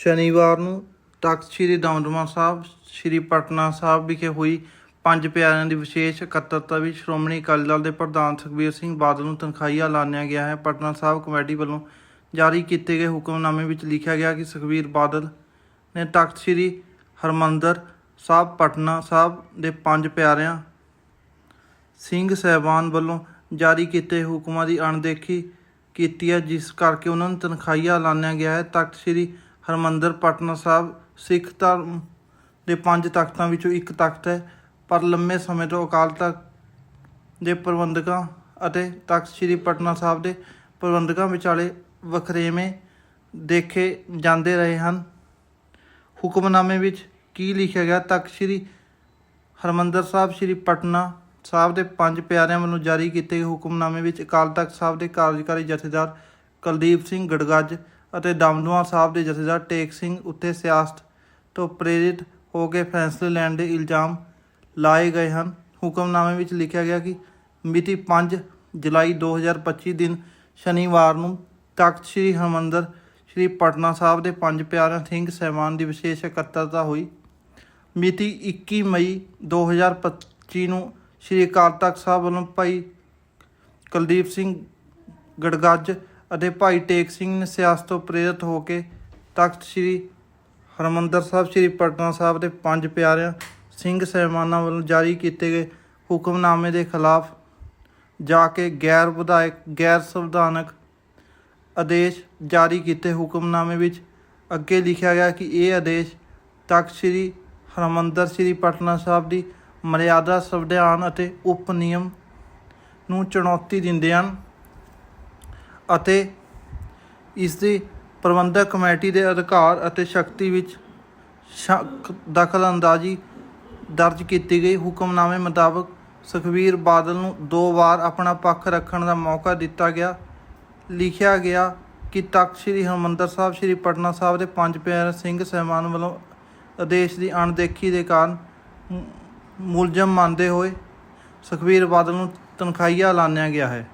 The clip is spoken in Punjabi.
ਸ਼ਨੀਵਾਰ ਨੂੰ ਤਖਤ ਸ੍ਰੀ ਦਮਦਮਾ ਸਾਹਿਬ, ਸ੍ਰੀ ਪਟਨਾ ਸਾਹਿਬ ਵਿਖੇ ਹੋਈ ਪੰਜ ਪਿਆਰਿਆਂ ਦੀ ਵਿਸ਼ੇਸ਼ ਇਕੱਤਰਤਾ ਵਿੱਚ ਸ਼੍ਰੋਮਣੀ ਅਕਾਲੀ ਦਲ ਦੇ ਪ੍ਰਧਾਨ ਸੁਖਬੀਰ ਸਿੰਘ ਬਾਦਲ ਨੂੰ ਤਨਖਾਹੀਆ ਐਲਾਨਿਆ ਗਿਆ ਹੈ। ਪਟਨਾ ਸਾਹਿਬ ਕਮੇਟੀ ਵੱਲੋਂ ਜਾਰੀ ਕੀਤੇ ਗਏ ਹੁਕਮਨਾਮੇ ਵਿੱਚ ਲਿਖਿਆ ਗਿਆ ਕਿ ਸੁਖਬੀਰ ਬਾਦਲ ਨੇ ਤਖਤ ਸ੍ਰੀ ਹਰਮੰਦਰ ਸਾਹਿਬ, ਪਟਨਾ ਸਾਹਿਬ ਦੇ ਪੰਜ ਪਿਆਰਿਆਂ, ਸਿੰਘ ਸਹਿਬਾਨ ਵੱਲੋਂ ਜਾਰੀ ਕੀਤੇ ਹੁਕਮਾਂ ਦੀ ਅਣਦੇਖੀ ਕੀਤੀ ਹੈ, ਜਿਸ ਕਰਕੇ ਉਹਨਾਂ ਨੂੰ ਤਨਖਾਹੀਆ ਐਲਾਨਿਆ ਗਿਆ ਹੈ। ਤਖਤ ਸ੍ਰੀ ਹਰਮੰਦਰ, ਪਟਨਾ ਸਾਹਿਬ, ਸਿੱਖ ਧਰਮ ਦੇ ਪੰਜ ਤਖਤਾਂ ਵਿੱਚੋਂ ਇੱਕ ਤਖਤ ਹੈ। ਪਰ ਲੰਮੇ ਸਮੇਂ ਤੋਂ ਅਕਾਲ ਤਖਤ ਦੇ ਪ੍ਰਬੰਧਕਾਂ ਅਤੇ ਤਖਤ ਸ੍ਰੀ ਪਟਨਾ ਸਾਹਿਬ ਦੇ ਪ੍ਰਬੰਧਕਾਂ ਵਿਚਾਲੇ ਵਖਰੇਵੇਂ ਦੇਖੇ ਜਾਂਦੇ ਰਹੇ ਹਨ। ਹੁਕਮਨਾਮੇ ਵਿੱਚ ਕੀ ਲਿਖਿਆ ਗਿਆ? ਤਖਤ ਸ੍ਰੀ ਹਰਮੰਦਰ ਸਾਹਿਬ, ਸ੍ਰੀ ਪਟਨਾ ਸਾਹਿਬ ਦੇ ਪੰਜ ਪਿਆਰਿਆਂ ਵੱਲੋਂ ਜਾਰੀ ਕੀਤੇ ਗਏ ਹੁਕਮਨਾਮੇ ਵਿੱਚ ਅਕਾਲ ਤਖਤ ਸਾਹਿਬ ਦੇ ਕਾਰਜਕਾਰੀ ਜਥੇਦਾਰ ਕੁਲਦੀਪ ਸਿੰਘ ਗੜਗੱਜ ਅਤੇ ਦਮਦਮਾ ਸਾਹਿਬ ਦੇ ਜਥੇਦਾਰ ਟੇਕ ਸਿੰਘ ਉੱਤੇ ਸਿਆਸਤ ਤੋਂ ਪ੍ਰੇਰਿਤ ਹੋ ਕੇ ਫੈਸਲੇ ਲੈਣ ਦੇ ਇਲਜ਼ਾਮ ਲਾਏ ਗਏ ਹਨ। ਹੁਕਮਨਾਮੇ ਵਿੱਚ ਲਿਖਿਆ ਗਿਆ ਕਿ ਮਿਤੀ 5 ਜੁਲਾਈ 2025 ਦਿਨ ਸ਼ਨੀਵਾਰ ਨੂੰ ਤਖਤ ਸ੍ਰੀ ਹਰਮੰਦਰ, ਸ੍ਰੀ ਪਟਨਾ ਸਾਹਿਬ ਦੇ ਪੰਜ ਪਿਆਰਿਆਂ ਸਿੰਘ ਸਹਿਬਾਨ ਦੀ ਵਿਸ਼ੇਸ਼ ਇਕੱਤਰਤਾ ਹੋਈ। ਮਿਤੀ 21 ਮਈ 2025 ਨੂੰ ਸ੍ਰੀ ਅਕਾਲ ਤਖਤ ਸਾਹਿਬ ਵੱਲੋਂ ਭਾਈ ਕੁਲਦੀਪ ਸਿੰਘ ਗੜਗੱਜ ਅਤੇ ਭਾਈ ਟੇਕ ਸਿੰਘ ਨੇ ਸਿਆਸਤ ਤੋਂ ਪ੍ਰੇਰਿਤ ਹੋ ਕੇ ਤਖਤ ਸ੍ਰੀ ਹਰਮੰਦਰ ਸਾਹਿਬ, ਸ੍ਰੀ ਪਟਨਾ ਸਾਹਿਬ ਦੇ ਪੰਜ ਪਿਆਰਿਆਂ, ਸਿੰਘ ਸਹਿਬਾਨਾਂ ਵੱਲੋਂ ਜਾਰੀ ਕੀਤੇ ਗਏ ਹੁਕਮਨਾਮੇ ਦੇ ਖਿਲਾਫ ਜਾ ਕੇ ਗੈਰ ਵਿਧਾਇਕ, ਗੈਰ ਸੰਵਿਧਾਨਕ ਆਦੇਸ਼ ਜਾਰੀ ਕੀਤੇ ਹੁਕਮਨਾਮੇ ਵਿੱਚ ਅੱਗੇ ਲਿਖਿਆ ਗਿਆ ਕਿ ਇਹ ਆਦੇਸ਼ ਤਖਤ ਸ੍ਰੀ ਹਰਮੰਦਰ, ਸ੍ਰੀ ਪਟਨਾ ਸਾਹਿਬ ਦੀ ਮਰਿਆਦਾ ਸੰਵਿਧਾਨ ਅਤੇ ਉਪ ਨਿਯਮ ਨੂੰ ਚੁਣੌਤੀ ਦਿੰਦੇ ਹਨ। ਅਤੇ ਇਸ ਦੀ ਪ੍ਰਬੰਧਕ ਕਮੇਟੀ ਦੇ ਅਧਿਕਾਰ ਅਤੇ ਸ਼ਕਤੀ ਵਿੱਚ ਸ਼ੱਕ ਦਖਲਅੰਦਾਜ਼ੀ ਦਰਜ ਕੀਤੀ ਗਈ। ਹੁਕਮਨਾਮੇ ਮੁਤਾਬਕ ਸੁਖਬੀਰ ਬਾਦਲ ਨੂੰ ਦੋ ਵਾਰ ਆਪਣਾ ਪੱਖ ਰੱਖਣ ਦਾ ਮੌਕਾ ਦਿੱਤਾ ਗਿਆ। ਲਿਖਿਆ ਗਿਆ ਕਿ ਤਖਤ ਸ੍ਰੀ ਹਰਿਮੰਦਰ ਸਾਹਿਬ, ਸ੍ਰੀ ਪਟਨਾ ਸਾਹਿਬ ਦੇ ਪੰਜ ਪਿਆਰੇ ਸਿੰਘ ਸਹਿਬਾਨ ਵੱਲੋਂ ਆਦੇਸ਼ ਦੀ ਅਣਦੇਖੀ ਦੇ ਕਾਰਨ ਮੁਲਜ਼ਮ ਮੰਨਦੇ ਹੋਏ ਸੁਖਬੀਰ ਬਾਦਲ ਨੂੰ ਤਨਖਾਹੀਆ ਐਲਾਨਿਆ ਗਿਆ ਹੈ।